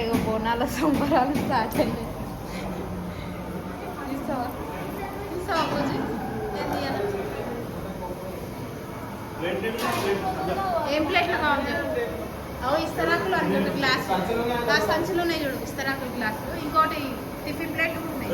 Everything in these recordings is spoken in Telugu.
ఇవాళ బోనాల సంబరాలు స్టార్ట్ అయ్యాయి ఏం ప్లేట్లో కావాలి చెప్పు అవు ఇస్తరాకులు అంటుంది గ్లాస్ ఆ సంచులు ఉన్నాయి చూడు ఇస్తరాకులు గ్లాస్ ఇంకోటి టిఫిన్ ప్లేట్లు ఉన్నాయి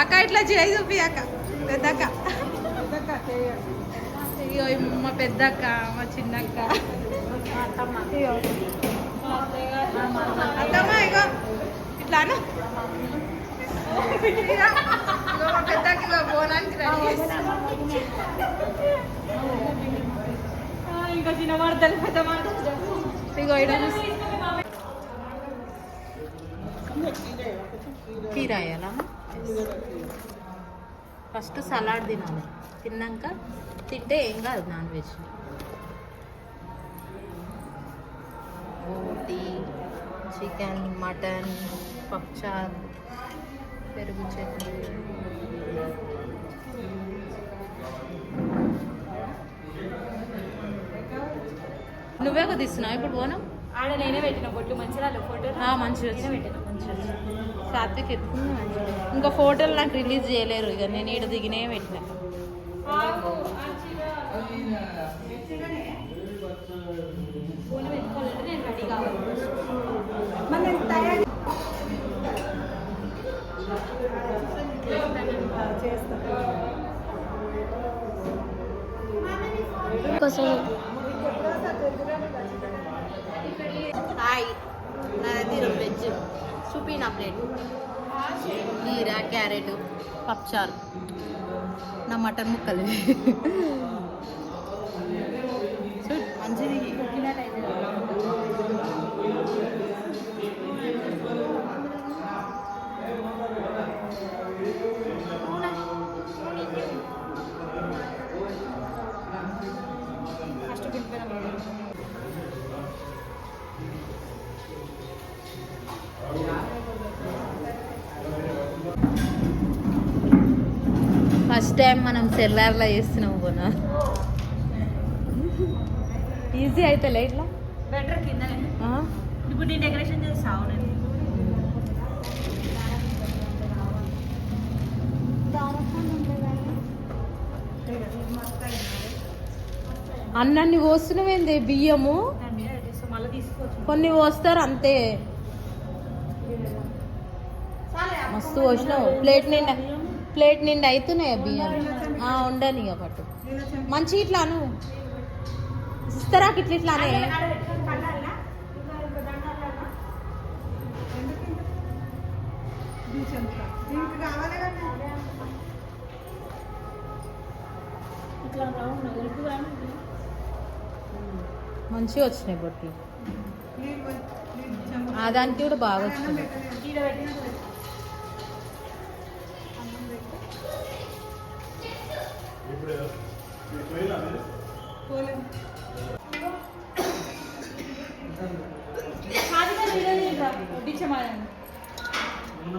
అక్క ఇట్లా చేయి చూపి అక్క. పెద్దక్క. ఇగో మా పెద్దక్క మా చిన్నక్క. అక్క అత్తమ్మ ఇగో. ఇట్లాను ఇగో మా పెద్దక్క ఇగో ఇంకా చిన్న వాడతాను పెద్ద ఇగో ఇడ చూసి. ఫస్ట్ సలాడ్ తినాలి. తిన్నాక తింటే ఏం కాదు నాన్ వెజ్. రోటీ చికెన్ మటన్ పప్చార్ పెరుగు చట్నీ. నువ్వే తీస్తున్నావు ఇప్పుడు పోను? ఆడ నేనే పెట్టిన బొట్టు మంచిగా ఫోటో మంచిగా పెట్టిన. మంచిగా సాత్విక్ ఎత్తుకుంది మంచిగా ఇంకా ఫోటోలు నాకు రిలీజ్ చేయలేరు ఇక నేను ఈడ దిగినే పెట్టిన. ఆగు, ఆ చీర. పూలు పెట్టుకోవాలంటే నేను రెడీ కావాలి హాయ్ నాది ఈరోజు వెజ్ చూపి నా ప్లేట్. కీర క్యారెట్ పప్చారు నా మటన్ ముక్కలు. మంచిది ఫస్ట్ ఫస్ట్ టైం మనం సెల్లార్లో చేస్తున్నాం పోనా ఈజీ అవుతలే ఇట్లా. బెటర్ కిందనే. ఆ? ఇప్పుడు నేను డెకరేషన్ చేస్తావు నేను అన్నాన్ని పోస్తున్నామేంది బియ్యము? కొన్ని పోస్తారు అంతే. మస్తు పోసినావు. ప్లేట్ నిండా. ప్లేట్ నిండా అవుతున్నాయి బియ్యం? ఉండని ఇక పట్టు. మంచి ఇట్లా అను. ఇస్తారా ఇట్లా ఇట్లానే మంచిగా వచ్చినాయి బొట్లు. ఆ దానికి కూడా బాగా వచ్చింది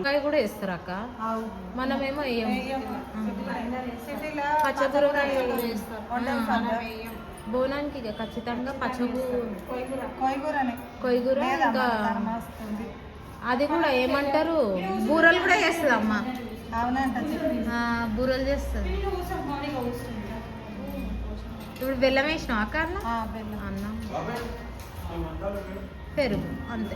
అది కూడా వేస్తారు అక్క. మనమేమో బోనానికి ఇక ఖచ్చితంగా పచ్చగు కొయ్యూర ఇంకా అది కూడా ఏమంటారు? బూరలు కూడా అమ్మ ఆ, బూరలు చేస్తుంది. ఇప్పుడు బెల్లం వేసినావు అక్క అన్న. అన్నం పెరుగు అంతే.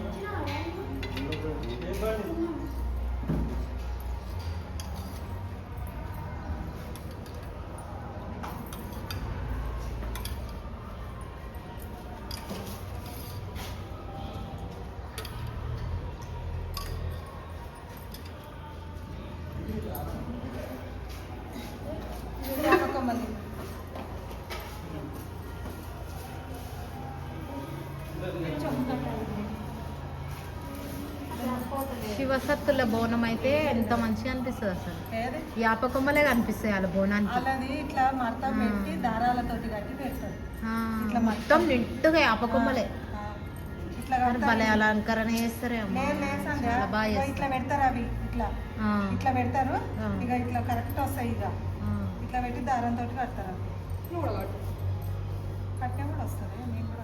శివ వసత్తుల బోనం అయితే ఎంత మంచిగా అనిపిస్తుంది అసలు. ఏది? యాప కొమ్మలే కనిపిస్తాయి వాళ్ళ బోనానికి. ఇట్లా మడత పెట్టి దారాలతోటి కట్టి పెడతారు. ఆ, ఇట్లా మొత్తం నిండుగా యాప కొమ్మలే. భలే అలంకరణ చేస్తారు ఇట్లా పెడతారు అవి ఇట్లా. ఇట్లా పెడతారు. ఇక ఇట్లా కరెక్ట్ వస్తాయి ఇక. ఇట్లా పెట్టి దారంతో కడతారు. నువ్వు కూడా కట్టు. కట్టే కూడా వస్తుంది నేను కూడా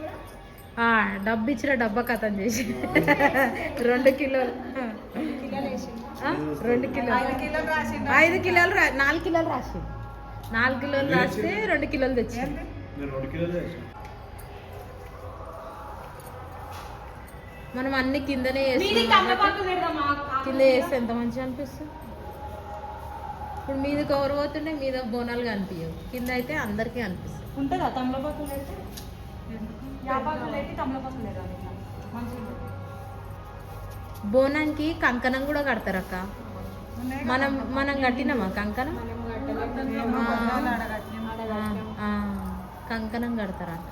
డబ్బు ఇచ్చిన డబ్బా కథం చేసి. రెండు కిలోలు. ఆ, రెండు కిలోలు. ఐదు కిలోలు నాలుగు కిలోలు రాసి నాలుగు కిలోలు రాస్తే రెండు కిలోలు తెచ్చి? మనం అన్ని కిందనే? కింద చేస్తే ఎంత మంచిగా అనిపిస్తుంది? ఇప్పుడు మీద కవర్ పోతుంటే మీద బోనాలు కనిపించవు కింద అయితే అందరికీ అనిపిస్తుంది. ఉంటుందా తమలపాకు పెడితే మంచిగా బోనానికి కంకణం కూడా కడతారు అక్క ఉన్నాయి మనం మనం కట్టినామా కంకణం? కంకణం కడతారంట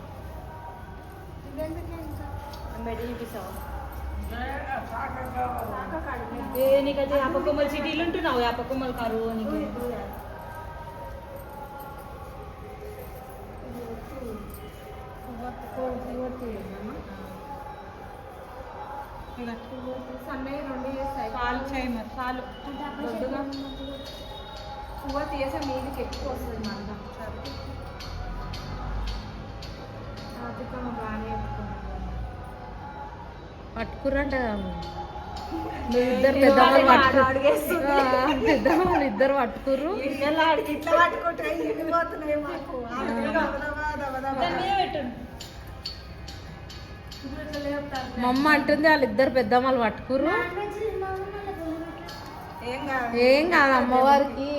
నీకైతే యాపకొమ్మలు సిటీలు ఉంటున్నావు? యాపకొమ్మలు కరువు నీకు ఇక సన్నయ్య రెండు చేస్తాయి పాలు చేయి మరి పువ్వు తీసే మీదకి ఎక్కువ వస్తుంది మంట బాగానే పట్టుకురంట. నువ్వు ఇద్దరు పెద్దవాళ్ళు పట్టుకు ఆ, పెద్దవాళ్ళు ఇద్దరు పట్టుకుర్రు. ఆడికి ఇట్లా పట్టుకుంటే మా అమ్మ అంటుంది వాళ్ళిద్దరు పెద్దమ్మలు పట్టుకుర్రు. ఏం కాదు. ఏం కాదు అమ్మవారికి.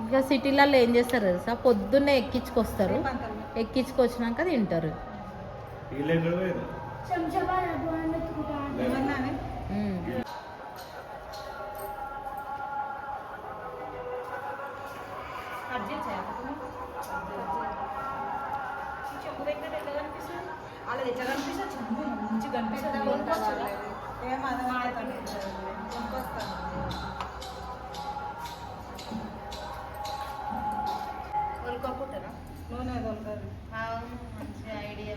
ఇంకా సిటీలలో ఏం చేస్తారు తెలుసా? పొద్దున్నే ఎక్కించుకొస్తారు. ఎక్కించుకొచ్చినాక తింటారు. ఏమన్నానే ఉమ్. కట్ దగ్గర ఎట్లా కనిపిస్తుంది కనిపిస్తుంది చెంబు కనిపిస్తుంది ఏం కొనుక్కోకుంటారా నూనె మంచి ఐడియా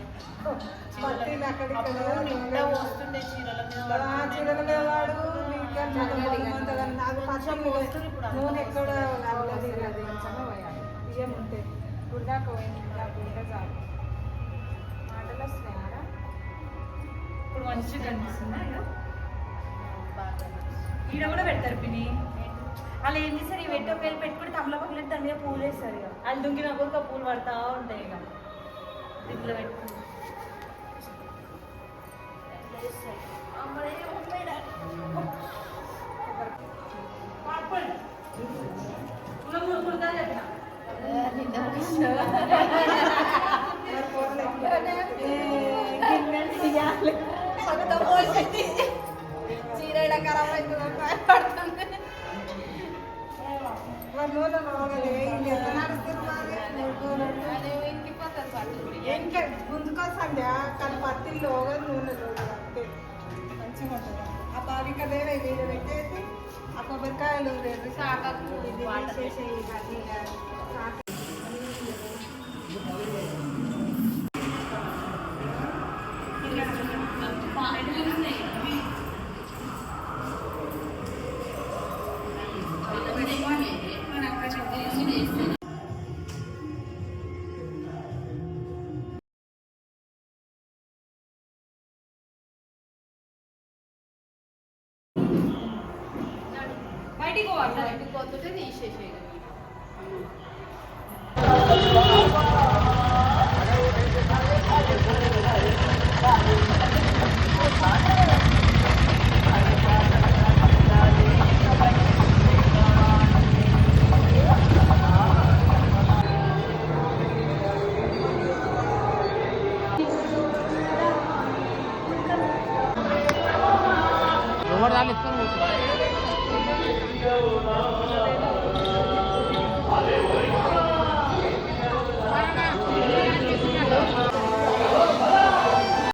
వస్తుండే చీరల చీరల మీద వాడు నాకు పచ్చం నూనె ఎక్కడ బియ్యం ఉంటే పోయింది నాకు ఉంటే చాలు. మాటలు వస్తున్నాయా ఇప్పుడు మంచిగా కనిపిస్తుందా ఈడ కూడా పెడతారు పిని వాళ్ళు ఏం చేస్తారు? ఈ వెంట ఒకవేళ పెట్టుకుని తమలపాకులు పెట్టి దాని మీద పూలు వేస్తారు ఇక వాళ్ళు దుంకినప్పుడు ఆ పూలు పడతా ఉంటాయి ఇక ఇట్లా పెట్టుకుని చీర ఖరాబ్ అవుతుంది మరి నూనె నూనె ఇది ఎంత నడుస్తుంది కానీ పత్తిలో నూనె అంతే మంచిగా ఉంటుంది ఆ బావిక దేవే వీడు పెట్టేసి ఆ కొబ్బరికాయలు రేపు బయటికి పోవాలి. బయటకు పోతుంటే తీసేసేయి Thank you.